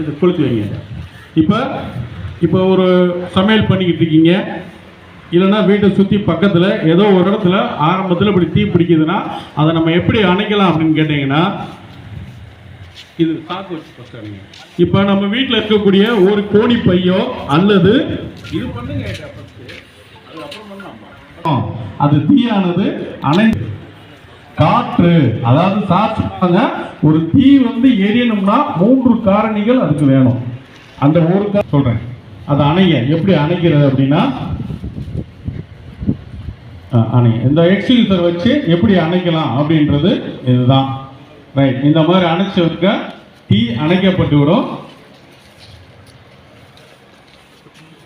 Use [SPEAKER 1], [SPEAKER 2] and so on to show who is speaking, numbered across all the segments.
[SPEAKER 1] இது வைங்க. இப்போ இப்போ ஒரு சமையல் பண்ணிக்கிட்டு இருக்கீங்க. இல்லைன்னா வீட்டை சுற்றி பக்கத்தில் ஏதோ ஒரு இடத்துல ஆரம்பத்தில் இப்படி தீ பிடிக்குதுன்னா அதை நம்ம எப்படி அணைக்கலாம் அப்படின்னு கேட்டிங்கன்னா இது சாக்கு வச்சு first இப்போ நம்ம வீட்டில் இருக்கக்கூடிய ஒரு கோணி பையோ அல்லது இது பண்ணுங்க அது தீயானது அணை காற்று அதாவது சாப்பிட்டாங்க ஒரு தீ வந்து எரியணும்னா மூன்று காரணிகள் அதுக்கு வேணும். அந்த ஒரு கா சொல்றேன். அதை அணைய. எப்படி அணைக்கிறது அப்படின்னா ஆ, அணைய. இந்த எக்ஸ்டிங்யூசர் வச்சு எப்படி அணைக்கலாம் அப்படின்றது இதுதான். ரைட் இந்த மாதிரி அணைச்சு வைக்க தீ அணைக்கப்பட்டு விடும்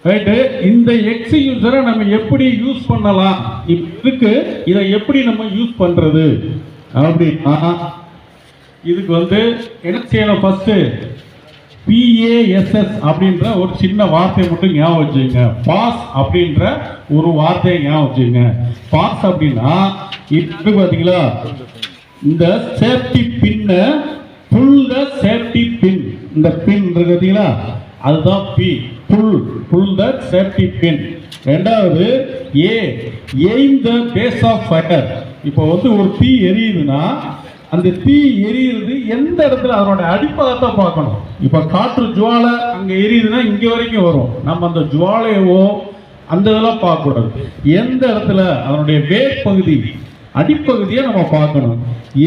[SPEAKER 1] ரைட்டு இந்த எக்ஸ் யூஸரை நம்ம எப்படி யூஸ் பண்ணலாம்? இப்ப இருக்கு இதை எப்படி நம்ம யூஸ் பண்ணுறது அப்படின்னா இதுக்கு வந்து என்ன செய்யணும் ஃபஸ்ட்டு பிஏஎஸ்எஸ் அப்படின்ற ஒரு சின்ன வார்த்தையை மட்டும் ஞாபகம் வச்சுங்க பாஸ் அப்படின்ற ஒரு வார்த்தையை ஞாபகம் வச்சுங்க பாஸ் அப்படின்னா இது பார்த்தீங்களா இந்த சேஃப்டி பின்னை புல் த சேஃப்டி பின் இந்த பின் இருக்கு பார்த்தீங்களா அதுதான் பி புல் புல் த சேஃப்டி பின் ரெண்டாவது A aim the base of fire இப்போ வந்து ஒரு தீ எரியுதுன்னா அந்த தீ எரியுறது எந்த இடத்துல? அதனோட அடிப்பதத்தை பார்க்கணும். இப்போ காற்று ஜுவாலை அங்கே எரியுதுன்னா இங்கே வரைக்கும் வரும். நம்ம அந்த ஜுவாலையவோ அந்த இதெல்லாம் பார்க்கக்கூடாது. எந்த இடத்துல? அதனுடைய வேர் பகுதி அடிப்பகுதியை நம்ம பார்க்கணும்.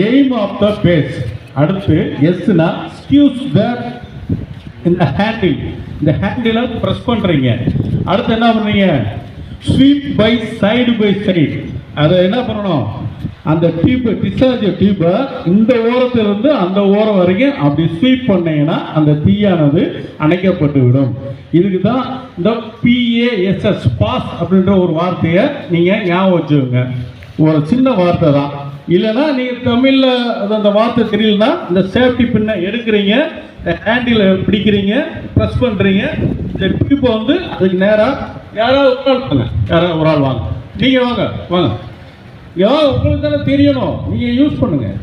[SPEAKER 1] எய்ம் ஆஃப் த பேஸ் அடுத்து எஸ்னா ஸ்கியூஸ் த இந்த ஹேண்டில் இந்த ஹேண்டிலை ப்ரெஸ் பண்ணுறீங்க அடுத்து என்ன பண்ணுறீங்க sweep by side by side அதை என்ன பண்ணணும்? அந்த டியூப் டிஸ்சார்ஜ் டியூப்பை இந்த ஓரத்திலிருந்து அந்த ஓரம் வரைக்கும் அப்படி ஸ்வீப் பண்ணீங்கன்னா அந்த தீயானது அணைக்கப்பட்டு விடும் இதுக்கு தான் இந்த பிஏஎஸ்எஸ் பாஸ் அப்படின்ற ஒரு வார்த்தையை நீங்கள் ஞாபகம் வச்சுக்கோங்க. ஒரு சின்ன வார்த்தை தான். இல்லைன்னா நீங்கள் தமிழில் அந்த வார்த்தை தெரியலனா இந்த சேஃப்டி பின்னை எடுக்கிறீங்க. ஹேண்டில் பிடிக்கிறீங்க ப்ரெஸ் பண்ணுறீங்க இந்த டியூப்பை வந்து அதுக்கு நேராக யாராவது ஒரு ஆள் வாங்க. யாராவது ஒரு ஆள் வாங்க. நீங்கள் வாங்க வாங்க. யா உங்களுக்கு தானே தெரியணும். நீங்கள் யூஸ் பண்ணுங்கள்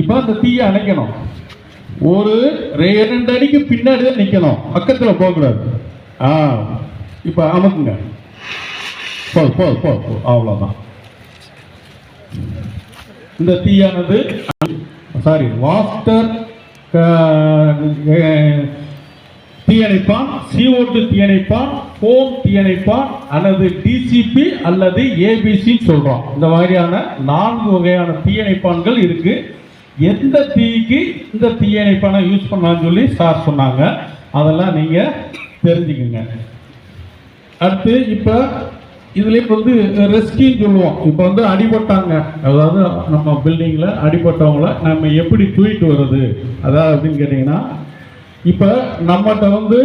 [SPEAKER 1] இப்போ அந்த தீயை அணைக்கணும். ஒரு ரெண்டு அடிக்கு பின்னாடி தான் நிற்கணும் பக்கத்தில் போகக்கூடாது. ஆ இப்போ அமக்குங்க. போ போ போ போ அவ்வளோதான் இந்த தீயானது சாரி வாஸ்டர் தீயணைப்பான் CO2 தீயணைப்பான் ஹோம் தீயணைப்பான் அல்லது டிசிபி அல்லது ஏபிசின்னு சொல்கிறோம் இந்த மாதிரியான நான்கு வகையான தீயணைப்பான்கள் இருக்குது எந்த தீக்கு இந்த தீயணைப்பானை யூஸ் பண்ணான்னு சொல்லி சார் சொன்னாங்க. அதெல்லாம் நீங்கள் தெரிஞ்சுக்கங்க. அடுத்து இப்போ இதுலேயே வந்து ரெஸ்கின்னு சொல்லுவோம். இப்போ வந்து அடிபட்டாங்க. அதாவது நம்ம பில்டிங்கில் அடிபட்டவங்கள நம்ம எப்படி தூக்கிட்டு வர்றது? அதாவது அப்படின்னு கேட்டிங்கன்னா இப்போ நம்மகிட்ட வந்து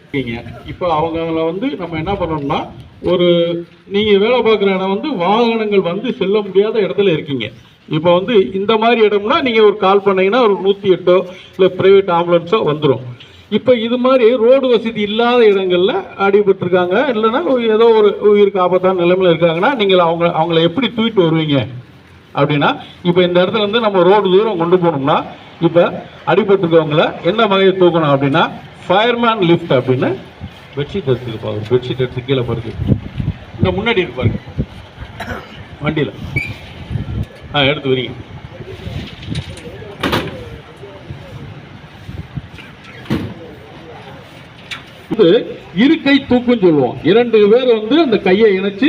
[SPEAKER 1] இருக்கீங்க. இப்போ அவங்கள வந்து நம்ம என்ன பண்ணணும்னா ஒரு நீங்கள் வேலை பார்க்குற இடம் வந்து வாகனங்கள் வந்து செல்ல முடியாத இடத்துல இருக்கீங்க. இப்போ வந்து இந்த மாதிரி இடம்னா நீங்கள் ஒரு கால் பண்ணீங்கன்னா ஒரு நூற்றி எட்டோ இல்லை ப்ரைவேட் ஆம்புலன்ஸோ வந்துடும் இப்போ இது மாதிரி ரோடு வசதி இல்லாத இடங்களில் அடிபட்டிருக்காங்க. இல்லைன்னா ஏதோ ஒரு உயிருக்கு ஆபத்தான நிலைமையில் இருக்காங்கன்னா நீங்கள் அவங்க அவங்கள எப்படி தூக்கிட்டு வருவீங்க? அப்படின்னா இப்போ இந்த இடத்துல இருந்து நம்ம ரோடு தூரம் கொண்டு போகணும்னா இப்போ அடிபட்டிருக்கவங்கள என்ன வகையை தூக்கணும் அப்படின்னா ஃபயர்மேன் லிஃப்ட் அப்படின்னு பெட்ஷீட் எடுத்துக்கு பாருங்க. பெட்ஷீட் எடுத்து கீழே பாருங்க. இந்த முன்னாடி இருப்பாருங்க வண்டியில். ஆ எடுத்து வரீங்க இது கை தூக்குன்னு சொல்லுவோம். இரண்டு பேர் வந்து அந்த கையை இணைச்சு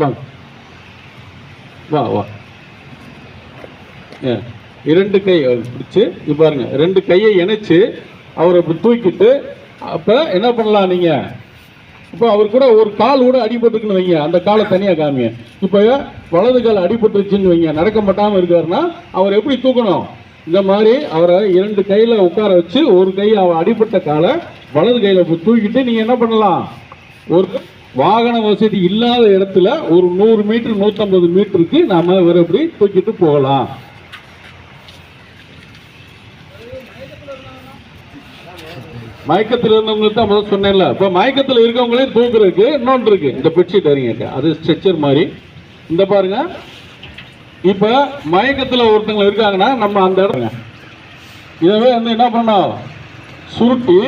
[SPEAKER 1] வாங்க வா. வா இரண்டு கை பிடிச்சு இது பாருங்க. ரெண்டு கையை இணைச்சு அவரை தூக்கிட்டு அப்போ என்ன பண்ணலாம் நீங்கள் இப்போ அவர் கூட ஒரு கால் கூட அடிபட்டுருக்குன்னு வைங்க. அந்த காலை தனியாக காமிங்க. இப்போ வலது கால் அடிபட்டுருச்சுன்னு வைங்க. நடக்க மாட்டாமல் இருக்காருன்னா அவர் எப்படி தூக்கணும்? இந்த மாதிரி அவரை இரண்டு கையில் உட்கார வச்சு ஒரு கை அவர் அடிபட்ட காலை வலது கையில் தூக்கிட்டு நீங்கள் என்ன பண்ணலாம்? ஒரு வாகன வசதி இல்லாத இடத்துல ஒரு நூறு மீட்டர் நூற்றம்பது மீட்டருக்கு நாம் இவரை தூக்கிட்டு போகலாம். மயக்கத்தில் இருந்தவங்களுக்கு தான் முதல் சொன்னேன்ல. இப்போ மயக்கத்தில் இருக்கவங்களையும் தூக்குறதுக்கு இன்னொன்று இருக்கு. இந்த பெட்ஷீட் அறிங்க அது ஸ்ட்ரெச்சர் மாதிரி. இந்த பாருங்க. இப்போ மயக்கத்தில் ஒருத்தவங்க இருக்காங்கன்னா நம்ம அந்த இடம் இதவே வந்து என்ன பண்ணோம் சுருட்டி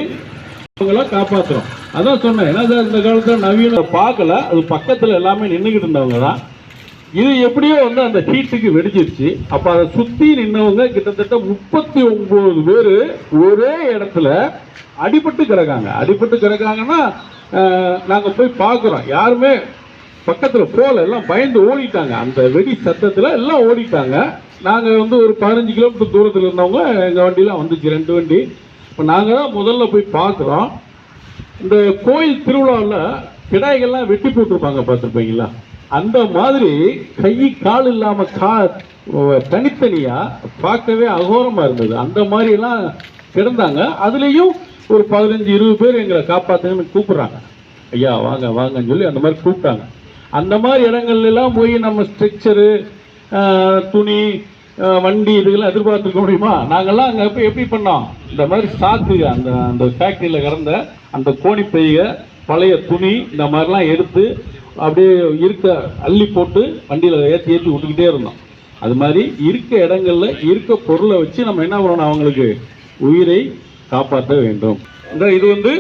[SPEAKER 1] அவங்கள காப்பாற்றுறோம் அதான் சொன்னேன். ஏன்னா சார் இந்த காலத்தில் நவீன பார்க்கல. அது பக்கத்தில் எல்லாமே நின்றுக்கிட்டு இருந்தவங்க தான். இது எப்படியோ வந்து அந்த ஹீட்டுக்கு வெடிச்சிருச்சு. அப்போ அதை சுற்றி நின்றவங்க கிட்டத்தட்ட முப்பத்தி ஒம்பது பேர் ஒரே இடத்துல அடிபட்டு கிடக்காங்க. அடிபட்டு கிடக்காங்கன்னா நாங்கள் போய் பார்க்குறோம். யாருமே பக்கத்தில் போகல. எல்லாம் பயந்து ஓடிட்டாங்க. அந்த வெடி சத்தத்தில் எல்லாம் ஓடிட்டாங்க. நாங்கள் வந்து ஒரு பதினஞ்சு கிலோமீட்டர் தூரத்தில் இருந்தவங்க எங்கள் வண்டிலாம் வந்துச்சு. ரெண்டு வண்டி. இப்போ நாங்கள் தான் முதல்ல போய் பார்க்குறோம். இந்த கோயில் திருவிழாவில் கிடாய்கள்லாம் வெட்டி போட்டிருப்பாங்க பார்த்துருப்பீங்களா? அந்த மாதிரி கை கால் இல்லாமல் கா தனித்தனியாக பார்க்கவே அகோரமாக இருந்தது. அந்த மாதிரிலாம் கிடந்தாங்க. அதுலேயும் ஒரு பதினஞ்சு இருபது பேர் எங்களை காப்பாற்றுங்கன்னு கூப்பிட்றாங்க. ஐயா வாங்க வாங்கன்னு சொல்லி அந்த மாதிரி கூப்பிட்டாங்க. அந்த மாதிரி இடங்கள்லாம் போய் நம்ம ஸ்ட்ரக்சரு துணி வண்டி இதுகளை எதிர்பார்த்துருக்க முடியுமா? நாங்கள்லாம் அங்கே போய் எப்படி பண்ணோம்? இந்த மாதிரி சாக்கு அந்த அந்த ஃபேக்ட்ரியில் கிடந்த அந்த கோணிப்பைய பழைய துணி இந்த மாதிரிலாம் எடுத்து அப்படியே இருக்க அள்ளி போட்டு வண்டியில் ஏற்றி ஏற்றி விட்டுக்கிட்டே இருந்தோம். அது மாதிரி இருக்க இடங்களில் இருக்க பொருளை வச்சு நம்ம என்ன பண்ணணும் அவங்களுக்கு? உயிரை காப்பாற்ற வேண்டும். இந்த இது வந்து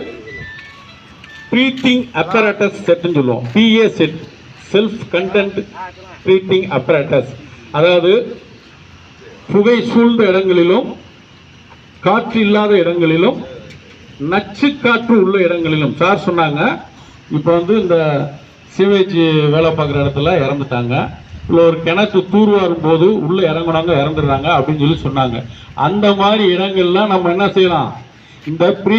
[SPEAKER 1] ப்ரீத்திங் அப்பராட்டஸ் செட்னு சொல்லுவோம். B A set self contained breathing apparatus அதாவது புகை சூழ்ந்த இடங்களிலும் காற்று இல்லாத இடங்களிலும் நச்சு காற்று உள்ள இடங்களிலும். சார் சொன்னாங்க இப்போ வந்து இந்த சிவேஜ் வேலை பார்க்குற இடத்துல இறந்துட்டாங்க. இல்லை ஒரு கிணத்து தூர்வாரும் போது உள்ளே இறங்குனாங்க இறந்துடுறாங்க அப்படின்னு சொல்லி சொன்னாங்க. அந்த மாதிரி இடங்கள்லாம் நம்ம என்ன செய்யலாம்? இந்த ப்ரீ